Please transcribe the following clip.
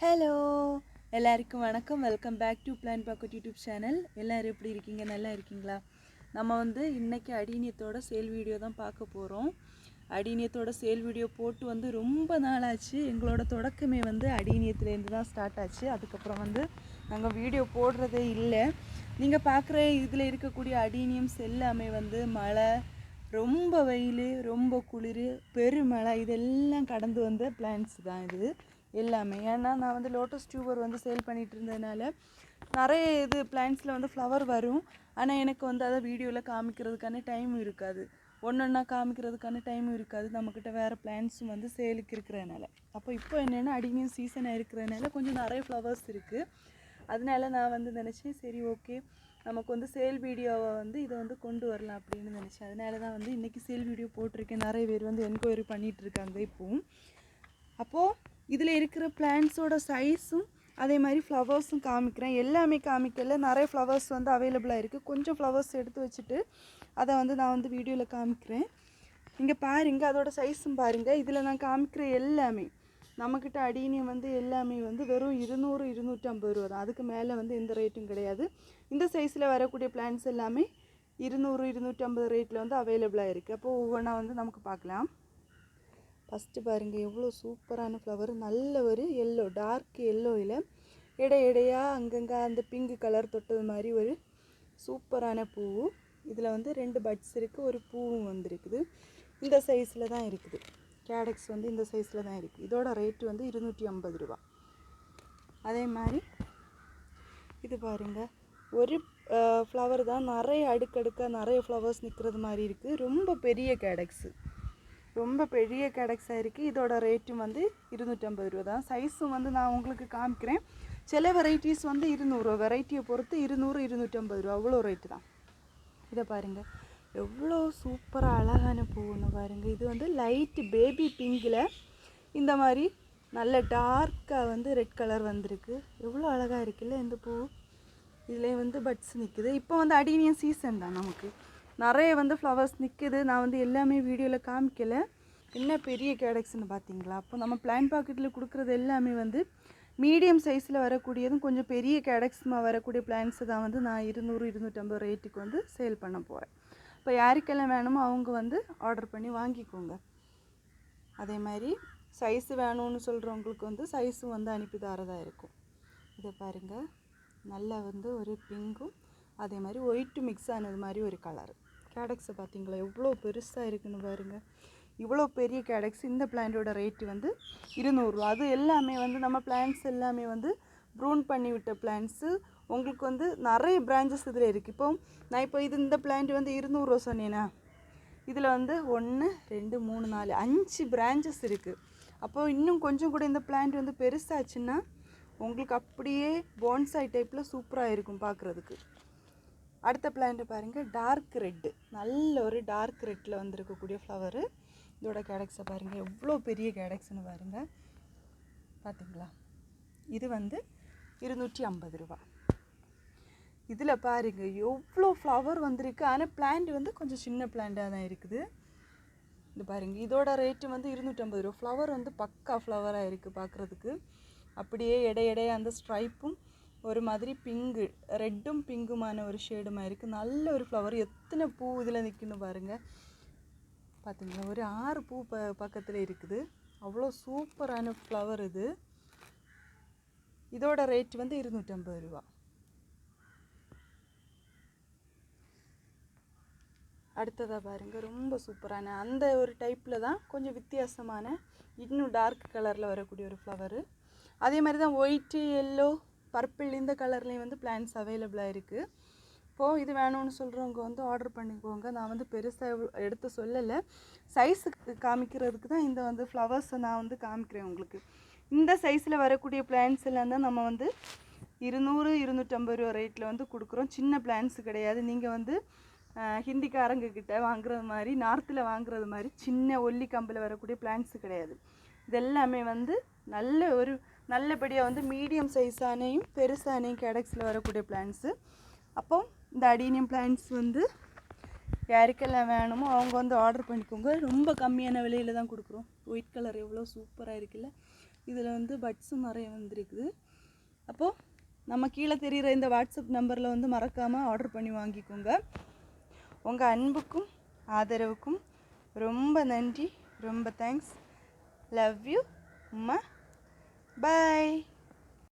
Hello எல்லாருக்கும் வணக்கம். Welcome back to plan pocket YouTube channel எல்லோரும் எப்படி இருக்கீங்க? நல்லா இருக்கீங்களா? நம்ம வந்து இன்றைக்கி அடிநியத்தோட சேல் வீடியோ தான் பார்க்க போகிறோம் அடிநியத்தோட சேல் வீடியோ போட்டு வந்து ரொம்ப நாளாச்சு. எங்களோட தொடக்கமே வந்து அடிநியத்துலேருந்து தான் ஸ்டார்ட் ஆச்சு. அதுக்கப்புறம் வந்து நாங்கள் வீடியோ போடுறதே இல்லை. நீங்கள் பார்க்குற இதில் இருக்கக்கூடிய அடினியம்ஸ் எல்லாமே வந்து மழை ரொம்ப வெயில் ரொம்ப குளிர் பெருமழை இதெல்லாம் கடந்து வந்த பிளான்ஸ் தான் இது. எல்லாமே. ஏன்னா நான் வந்து லோட்டஸ் டியூபர் வந்து சேல் பண்ணிகிட்டு இருந்ததுனால நிறைய இது பிளான்ஸில் வந்து ஃப்ளவர் வரும். ஆனால் எனக்கு வந்து அதை வீடியோவில் காமிக்கிறதுக்கான டைம் இருக்காது. ஒன்று ஒன்றா காமிக்கிறதுக்கான டைம் இருக்காது. நம்மக்கிட்ட வேறு பிளான்ஸும் வந்து சேலுக்கு இருக்கிறதுனால. அப்போ இப்போ என்னென்னா அடிமையும் சீசனாக இருக்கிறதுனால கொஞ்சம் நிறைய ஃப்ளவர்ஸ் இருக்குது அதனால நான் வந்து நினச்சேன் சரி ஓகே நமக்கு வந்து சேல் வீடியோவை வந்து இதை வந்து கொண்டு வரலாம் அப்படின்னு நினச்சேன். அதனால தான் வந்து இன்றைக்கி சேல் வீடியோ போட்டிருக்கேன். நிறைய பேர் வந்து என்கொயரி பண்ணிகிட்டு இருக்காங்க இப்போவும் அப்போது இதில் இருக்கிற பிளான்ஸோட சைஸும் அதே மாதிரி ஃப்ளவர்ஸும் காமிக்கிறேன். எல்லாமே காமிக்கல. நிறைய ஃப்ளவர்ஸ் வந்து அவைலபிளாக இருக்குது கொஞ்சம் ஃப்ளவர்ஸ் எடுத்து வச்சுட்டு அதை வந்து நான் வந்து வீடியோவில் காமிக்கிறேன். இங்கே பாருங்கள் அதோட சைஸும் பாருங்கள் இதில் நான் காமிக்கிற எல்லாமே நம்மக்கிட்ட அடினியம் வந்து எல்லாமே வந்து வெறும் இருநூறு இருநூற்றம்பது ரூபா தான். அதுக்கு மேலே வந்து எந்த ரேட்டும் கிடையாது. இந்த சைஸில் வரக்கூடிய பிளான்ஸ் எல்லாமே இருநூறு இருநூற்றம்பது ரேட்டில் வந்து அவைலபிளாக இருக்குது அப்போது ஒவ்வொன்றா வந்து நமக்கு பார்க்கலாம். ஃபஸ்ட்டு பாருங்கள் எவ்வளோ சூப்பரான ஃப்ளவர் நல்ல ஒரு எல்லோ டார்க் எல்லோயில் இடை இடையாக அங்கங்கே அந்த பிங்க் கலர் தொட்டது மாதிரி ஒரு சூப்பரான பூ இதில் வந்து ரெண்டு பட்ஸ் இருக்குது ஒரு பூவும் வந்திருக்குது. இந்த சைஸில் தான் இருக்குது. கேடக்ஸ் வந்து இந்த சைஸில் தான் இருக்குது இதோட ரேட்டு வந்து இருநூற்றி ஐம்பது ரூபா. அதே மாதிரி இது பாருங்கள் ஒரு ஃப்ளவர் தான் நிறைய அடுக்கடுக்காக நிறைய ஃப்ளவர்ஸ் நிற்கிறது மாதிரி இருக்குது ரொம்ப பெரிய கேடக்ஸு ரொம்ப பெரிய கடைக்ஸாக இருக்குது இதோட ரேட்டும் வந்து இருநூற்றம்பது ரூபா தான். சைஸும் வந்து நான் உங்களுக்கு காமிக்கிறேன். சில வெரைட்டிஸ் வந்து இருநூறுவா வெரைட்டியை பொறுத்து இருநூறு இருநூற்றம்பது ரூபா. அவ்வளோ ரேட்டு தான். இதை பாருங்கள் எவ்வளோ சூப்பராக அழகான பூன்னு பாருங்கள் இது வந்து லைட்டு பேபி பிங்கில் இந்த மாதிரி நல்ல டார்க்காக வந்து ரெட் கலர் வந்திருக்கு. எவ்வளோ அழகாக இருக்குல்ல இந்த பூ. இதில் வந்து பட்ஸ் நிற்குது இப்போ வந்து அடினியன் சீசன் தான் நமக்கு. நிறைய வந்து ஃப்ளவர்ஸ் நிற்குது நான் வந்து எல்லாமே வீடியோவில் காமிக்கல. என்ன பெரிய கேடக்ஸ்னு பார்த்தீங்களா அப்போ நம்ம பிளான் பாக்கெட்டில் கொடுக்குறது எல்லாமே வந்து மீடியம் சைஸில் வரக்கூடியதும் கொஞ்சம் பெரிய கேடக்ஸ்மாக வரக்கூடிய பிளான்ஸை தான் வந்து நான் இருநூறு இருநூற்றம்பது ரேட்டுக்கு வந்து சேல் பண்ண போகிறேன் இப்போ யாருக்கெல்லாம் வேணுமோ அவங்க வந்து ஆர்டர் பண்ணி வாங்கிக்கோங்க. அதே மாதிரி சைஸு வேணும்னு சொல்கிறவங்களுக்கு வந்து சைஸும் வந்து அனுப்பி தரதாக இருக்கும். இதை பாருங்கள் நல்லா வந்து ஒரு பிங்க்கும் அதே மாதிரி ஒயிட்டு மிக்ஸ் ஆனது மாதிரி ஒரு கலரு கேடக்ஸை பார்த்தீங்களா? எவ்வளோ பெருசாக இருக்குன்னு பாருங்கள் இவ்வளோ பெரிய கேடக்ஸ் இந்த பிளான்ட்டோட ரேட்டு வந்து இருநூறுவா அது எல்லாமே வந்து நம்ம பிளான்ஸ் எல்லாமே வந்து ப்ரூன் பண்ணி விட்ட பிளான்ஸு உங்களுக்கு வந்து நிறைய பிரான்ச்சஸ் இதில் இருக்குது இப்போ நான் இப்போ இது இந்த பிளான்ட் வந்து இருநூறுவா சொன்னேன்னா இதில் வந்து ஒன்று ரெண்டு மூணு நாலு அஞ்சு பிரான்ச்சஸ் இருக்குது அப்போது இன்னும் கொஞ்சம் கூட இந்த பிளான்ட் வந்து பெருசாச்சுன்னா உங்களுக்கு அப்படியே போன்சாய் டைப்பில் சூப்பராக இருக்கும் பார்க்குறதுக்கு. அடுத்த பிளான்ட்டு பாருங்கள் டார்க் ரெட்டு நல்ல ஒரு டார்க் ரெட்டில் வந்திருக்கக்கூடிய ஃப்ளவரு இதோட கேடக்ஸை பாருங்கள் எவ்வளோ பெரிய கேடக்ஸ்னு பாருங்கள் பார்த்தீங்களா இது வந்து இருநூற்றி ஐம்பது ரூபா. இதில் பாருங்கள் எவ்வளோ ஃப்ளவர் வந்திருக்கு. ஆனால் பிளான்ட் வந்து கொஞ்சம் சின்ன பிளான்ட்டாக தான் இருக்குது. இது பாருங்கள் இதோட ரேட்டு வந்து இருநூற்றம்பது ரூபா. ஃப்ளவர் வந்து பக்கா ஃப்ளவராக இருக்குது பார்க்குறதுக்கு அப்படியே இடையிடைய அந்த ஸ்ட்ரைப்பும் ஒரு மாதிரி பிங்கு ரெட்டும் பிங்குமான ஒரு ஷேடுமாக இருக்குது நல்ல ஒரு ஃப்ளவர் எத்தனை பூ இதில் நிற்கணும் பாருங்கள் பார்த்தீங்களா ஒரு ஆறு பூ ப பக்கத்தில் இருக்குது. அவ்வளோ சூப்பரான ஃப்ளவர் இது. இதோட ரேட் வந்து இருநூற்றம்பது ரூபா. அடுத்ததாக பாருங்கள் ரொம்ப சூப்பரான அந்த ஒரு டைப்பில் தான் கொஞ்சம் வித்தியாசமான இன்னும் டார்க் கலரில் வரக்கூடிய ஒரு ஃப்ளவரு அதே மாதிரி தான் ஒயிட்டு எல்லோ பர்பிள் இந்த கலர்லேயும் வந்து பிளான்ஸ் அவைலபிளாக இருக்குது இப்போது இது வேணும்னு சொல்கிறவங்க வந்து ஆர்டர் பண்ணிக்கோங்க. நான் வந்து பெருசாக எடுத்து சொல்லலை. சைஸுக்கு காமிக்கிறதுக்கு தான் இந்த வந்து ஃப்ளவர்ஸை நான் வந்து காமிக்கிறேன் உங்களுக்கு. இந்த சைஸில் வரக்கூடிய பிளான்ஸ் எல்லாம் தான் நம்ம வந்து இருநூறு இருநூற்றம்பது ரூபா ரேட்டில் வந்து கொடுக்குறோம். சின்ன பிளான்ஸ் கிடையாது. நீங்கள் வந்து ஹிந்திக்காரங்கக்கிட்ட ஹிந்திக்காரங்க கிட்ட வாங்குறது மாதிரி நார்த்தில் வாங்குறது மாதிரி சின்ன ஒல்லி கம்பில் வரக்கூடிய பிளான்ஸ் கிடையாது. இதெல்லாமே வந்து நல்ல ஒரு நல்லபடியாக வந்து மீடியம் சைஸானையும் பெருசானையும் கேடக்ஸில் வரக்கூடிய பிளான்ஸு அப்போ இந்த அடீனியம் பிளான்ஸ் வந்து யாருக்கெல்லாம் வேணுமோ அவங்க வந்து ஆர்டர் பண்ணிக்கோங்க. ரொம்ப கம்மியான விலையில் தான் கொடுக்குறோம். ஒயிட் கலர் எவ்வளோ சூப்பராக இருக்குல்ல? இதில் வந்து பட்ஸும் நிறைய வந்துருக்குது. அப்போது நம்ம கீழே தெரிகிற இந்த வாட்ஸ்அப் நம்பரில் வந்து மறக்காமல் ஆர்டர் பண்ணி வாங்கிக்கோங்க. உங்கள் அன்புக்கும் ஆதரவுக்கும் ரொம்ப நன்றி. ரொம்ப தேங்க்ஸ் லவ் யூ உம்மா Bye.